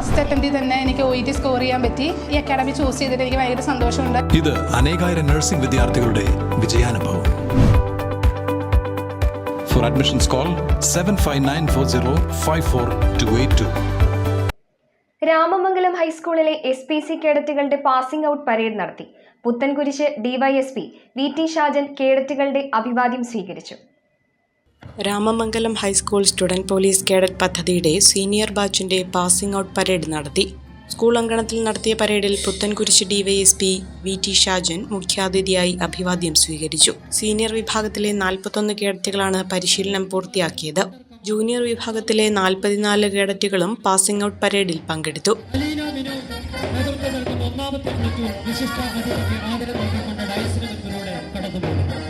First അറ്റംപ്റ്റിൽ തന്നെ എനിക്ക് O E T score ചെയ്യാൻ പറ്റി. ഈ അക്കാഡമി ചൂസ് ചെയ്തിട്ട് എനിക്ക് ഭയങ്കര സന്തോഷമുണ്ട്. ഇത് അനേകായിരം നഴ്സിംഗ് വിദ്യാർത്ഥികളുടെ വിജയാനുഭവം. For admissions call seven five nine four zero five four two eight two Ramamangalam ഹൈസ്കൂളിലെ എസ് പി സി കേഡറ്റുകളുടെ പാസിംഗ് ഔട്ട് പരേഡ് നടത്തി. Puthenkurish DYSP V T Shajan കേഡറ്റുകളുടെ അഭിവാദ്യം സ്വീകരിച്ചു. Ramamangalam high school student police cadet പദ്ധതിയുടെ senior ബാച്ചിന്റെ passing out parade നടത്തി. School അങ്കണത്തിൽ നടത്തിയ പരേഡിൽ Puthenkurish DYSP V T Shajan മുഖ്യാതിഥിയായി അഭിവാദ്യം സ്വീകരിച്ചു. സീനിയർ വിഭാഗത്തിലെ നാൽപ്പത്തൊന്ന് കേഡറ്റുകളാണ് പരിശീലനം പൂർത്തിയാക്കിയത്. ജൂനിയർ വിഭാഗത്തിലെ നാൽപ്പത്തിനാല് കേഡറ്റുകളും പാസിംഗ് ഔട്ട് പരേഡിൽ പങ്കെടുത്തു. ഒന്നാമത്തെ വിശിഷ്ട അതിഥിക്ക് നൽകിക്കൊണ്ട് കടന്നുപോകുന്നു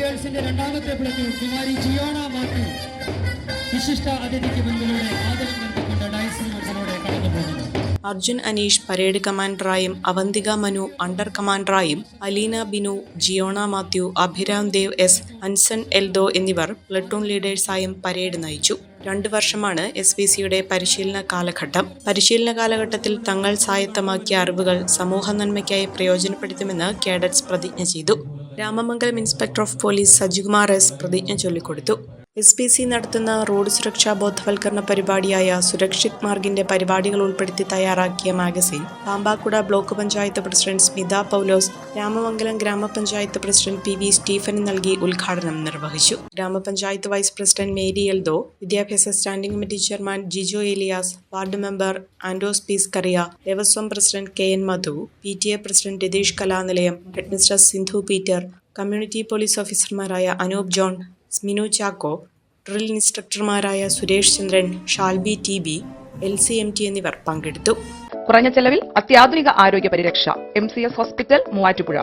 ഗേൾസിന്റെ രണ്ടാമത്തെ പ്ലറ്റൂൺ കുമാരി ജിയോണ മാത്യു. വിശിഷ്ട അതിഥിക്ക് മുൻപിലൂടെ ആദരം നൽകിക്കൊണ്ട് ഡൈസിന് കടന്നു കടന്നുപോകുന്നു അർജുൻ അനീഷ് പരേഡ് കമാൻഡറായും Avanthika Manu under കമാൻഡറായും Aleena Binu Jiona Mathew Abhiram Dev S Anson Eldo എന്നിവർ പ്ലട്ടൂൺ ലീഡേഴ്സായും പരേഡ് നയിച്ചു. രണ്ടു വർഷമാണ് എസ് പി സിയുടെ പരിശീലന കാലഘട്ടം. പരിശീലന കാലഘട്ടത്തിൽ തങ്ങൾ സ്വായത്തമാക്കിയ അറിവുകൾ സമൂഹ നന്മയ്ക്കായി പ്രയോജനപ്പെടുത്തുമെന്ന് കേഡറ്റ്സ് പ്രതിജ്ഞ ചെയ്തു. Ramamangalam inspector of police Sajikumar S പ്രതിജ്ഞ ചൊല്ലിക്കൊടുത്തു എസ് പി സി നടത്തുന്ന റോഡ് സുരക്ഷാ ബോധവൽക്കരണ പരിപാടിയായ സുരക്ഷിത് മാർഗിന്റെ പരിപാടികൾ ഉൾപ്പെടുത്തി തയ്യാറാക്കിയ magazine. Pampakuda block panchayat president Smitha Paulose Ramamangalam ഗ്രാമപഞ്ചായത്ത് പ്രസിഡന്റ് പി വി സ്റ്റീഫന് നൽകി ഉദ്ഘാടനം നിർവഹിച്ചു. ഗ്രാമപഞ്ചായത്ത് വൈസ് പ്രസിഡന്റ് മേരി എൽദോ വിദ്യാഭ്യാസ standing committee chairman Jijo Elias ward member ആൻഡോസ് പീസ് കറിയ Devaswom president K N Madhu P T A president Ratheesh Kalanilayam headmistress Sindhu Peter community police ഓഫീസർമാരായ Anoop John Sminu Chacko drill ഇൻസ്ട്രക്ടർമാരായ Suresh Chandran Shalby T B L C M T എന്നിവർ പങ്കെടുത്തു. കുറഞ്ഞ ചെലവിൽ അത്യാധുനിക ആരോഗ്യ പരിരക്ഷ M C S hospital Muvattupuzha.